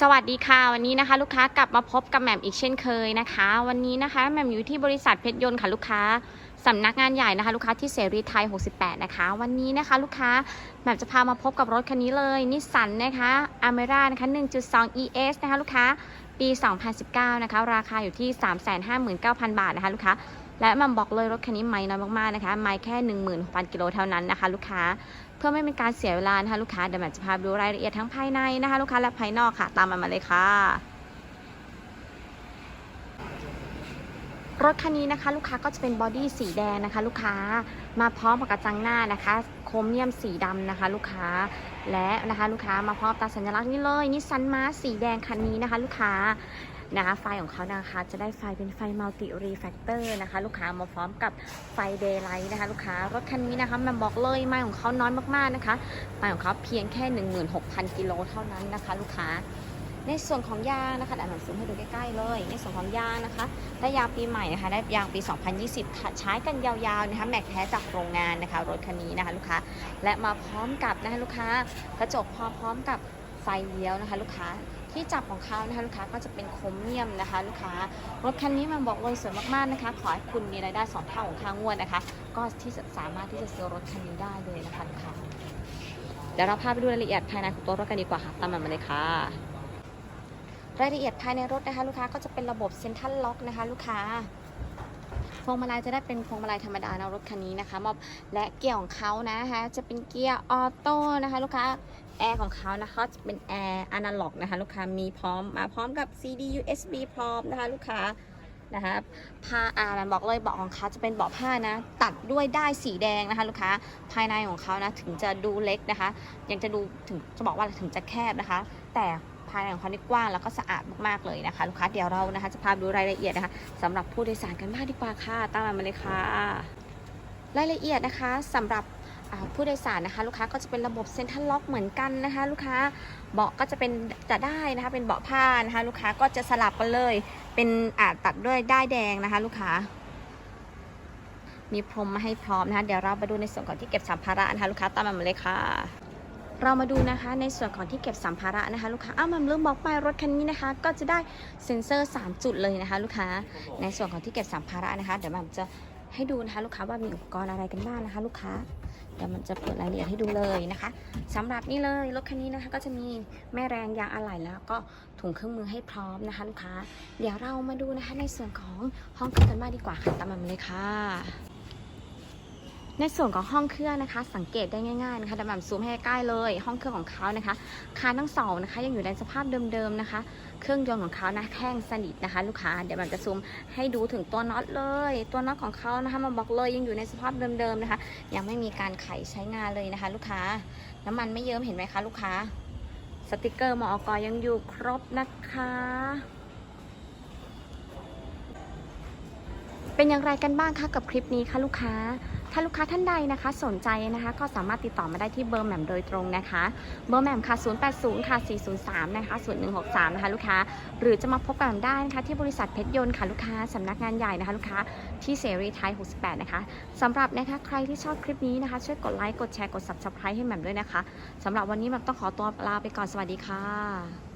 สวัสดีค่ะ วันนี้นะคะลูกค้ากลับมาพบกับแหม่มอีกเช่นเคยนะคะ วันนี้นะคะแหม่มอยู่ที่บริษัทเพชรยนต์ค่ะลูกค้าสำนักงานใหญ่นะคะลูกค้าที่เสรีไทย 68 นะคะ วันนี้นะคะลูกค้าแหม่มจะพามาพบกับรถคันนี้เลยนิสสันนะคะอเมร่านะคะ 1.2 ES นะคะลูกค้าปี 2019 นะคะ ราคาอยู่ที่ 359,000 บาทนะคะลูกค้า และมันบอกเลยรถคันนี้ไม่น้อยมากๆนะคะไม่แค่16,000กิโลเท่านั้นนะคะ ลูกค้าเพื่อไม่เป็นการเสียเวลานะคะลูกค้าเดี๋ยวแม่มจะพาดูรายละเอียดทั้งภายในนะคะ ลูกค้าและภายนอกค่ะ ตามมันมาเลยค่ะรถคันนี้นะคะ ลูกค้าก็จะเป็นบอดี้สีแดงนะคะ ลูกค้ามาพร้อมกับกระจังหน้านะคะ โครเมียมสีดำนะคะ ลูกค้าและนะคะ ลูกค้ามาพร้อมตาสัญลักษณ์นี้เลยนิสสันมาสีแดงคันนี้นะคะ ลูกค้า นะคะไฟของเขานะคะจะได้ไฟเป็นไฟมัลติรีแฟกเตอร์นะคะ ลูกค้ามาพร้อมกับไฟเดย์ไลท์นะคะ ลูกค้ารถคันนี้นะคะมันบอกเลยไม้ของเขาน้อยมากๆนะคะไม้ของเขาเพียงแค่ 16,000 กิโลเท่านั้นนะคะ ลูกค้าในส่วนของยางนะคะเดี๋ยวหนูซูมให้ดูใกล้ๆเลย ในส่วนของยางนะคะได้ยางปีใหม่นะคะได้ยางปี 2020ค่ะใช้กันยาวๆนะคะแม็กแท้จากโรงงานนะคะ รถคันนี้นะคะลูกค้าและมาพร้อมกับนะคะลูกค้ากระจกพร้อมกับไฟเลี้ยวนะคะ ลูกค้า ที่จับของเขานะคะลูกค้าก็จะเป็นโครเมียมนะคะ ลูกค้ารถคันนี้มันบอกเลยสวยมากๆนะคะ ขอให้คุณมีรายได้สองเท่าของค่างวดนะคะ ก็ที่จะสามารถที่จะซื้อรถคันนี้ได้เลยนะคะลูกค้าเดี๋ยวเราพาไปดูรายละเอียดภายในของตัวรถกันดีกว่าค่ะตามมันมาเลยค่ะรายละเอียดภายในรถนะคะ ลูกค้าก็จะเป็นระบบเซ็นทรัลล็อกนะคะ ลูกค้าพวงมาลัยจะได้เป็นพวงมาลัยธรรมดานะรถคันนี้นะคะมอบและเกียร์ของเขานะคะจะเป็นเกียร์ออโต้นะคะ ลูกค้า แอร์ของเขานะคะจะเป็นแอร์อนาล็อกนะคะลูกค้ามีพร้อมมาพร้อมกับ CD USB พร้อมนะคะลูกค้านะคะผ้าอ่ามันบอกเลยเบาะของเขาจะเป็นเบาะผ้านะ ตัดด้วยได้ายสีแดงนะคะลูกค้าภายในของเขานะถึงจะดูเล็กนะคะ ยังจะดูถึงจะบอกว่าถึงจะแคบนะคะ แต่ภายในของเขานี่กว้างแล้วก็สะอาดมากๆเลยนะคะลูกค้าเดี๋ยวเรานะคะจะพาดูรายละเอียดนะคะสำหรับผู้โดยสารกันบ้างดีกว่าค่ะตามมาเลยค่ะ รายละเอียดนะคะสำหรับ ผู้โดยสารนะคะ ลูกค้าก็จะเป็นระบบเซ็นทรัลล็อกเหมือนกันนะคะ ลูกค้าเบาะก็จะเป็นจะได้นะคะ เป็นเบาะผ้านะคะ ลูกค้าก็จะสลับกันเลย เป็นอาจตัดด้วยด้ายแดงนะคะ ลูกค้า มีพรมมาให้พร้อมนะคะ เดี๋ยวเราไปดูในส่วนของที่เก็บสัมภาระนะคะ ลูกค้าตามมาเลยค่ะเรามาดูนะคะในส่วนของที่เก็บสัมภาระนะคะ ลูกค้าอ้าวมันลืมบอกไปรถคันนี้นะคะ ก็จะได้เซ็นเซอร์ 3 จุดเลยนะคะ ลูกค้าในส่วนของที่เก็บสัมภาระนะคะ เดี๋ยวมันจะให้ดูนะคะ ลูกค้าว่ามีอุปกรณ์อะไรกันบ้างนะคะ ลูกค้า เดี๋ยวมันจะเปิดรายละเอียดให้ดูเลยนะคะสำหรับนี่เลยรถคันนี้นะคะก็จะมีแม่แรงยางอะไหล่แล้วก็ถุงเครื่องมือให้พร้อมนะคะลูกค้า เดี๋ยวเรามาดูนะคะในส่วนของห้องเครื่องกันบ้ากดีกว่าค่ะตามมาเลยค่ะ ในส่วนของห้องเครื่องนะคะ สังเกตได้ง่ายๆนะคะเดยวแบบซูมให้ใกล้เลย ห้องเครื่องของเขานะคะคานทั้งสองนะคะ ยังอยู่ในสภาพเดิมๆนะคะ เครื่องยนต์ของเขานะแท่งสนิทนะคะ ลูกค้าเดี๋ยวแบบจะซูมให้ดูถึงตัวน็อตเลย ตัวน็อตของเขานะคะมาบอกเลยยังอยู่ในสภาพเดิมๆนะคะ ยังไม่มีการไขใช้งานเลยนะคะ ลูกค้าน้ำมันไม่เยิ้มเห็นไหมคะ ลูกค้า สติกเกอร์มอกอยังอยู่ครบนะคะ เป็นอย่างไรกันบ้างคะกับคลิปนี้คะลูกค้า ถ้าลูกค้าท่านใดนะคะ สนใจนะคะ ก็สามารถติดต่อมาได้ที่เบอร์แหม่มโดยตรงนะคะ เบอร์แหม่มค่ะ 080 ค่ะ 403 นะคะ 0163 นะคะลูกค้า หรือจะมาพบกับแหม่มได้นะคะที่บริษัทเพชรยนต์ค่ะลูกค้าสำนักงานใหญ่นะคะลูกค้าที่เสรีไทย 68 นะคะสำหรับนะคะใครที่ชอบคลิปนี้นะคะ ช่วยกดไลค์ กดแชร์ กด subscribe ให้แหม่มด้วยนะคะสำหรับวันนี้แหม่มต้องขอตัวลาไปก่อน สวัสดีค่ะ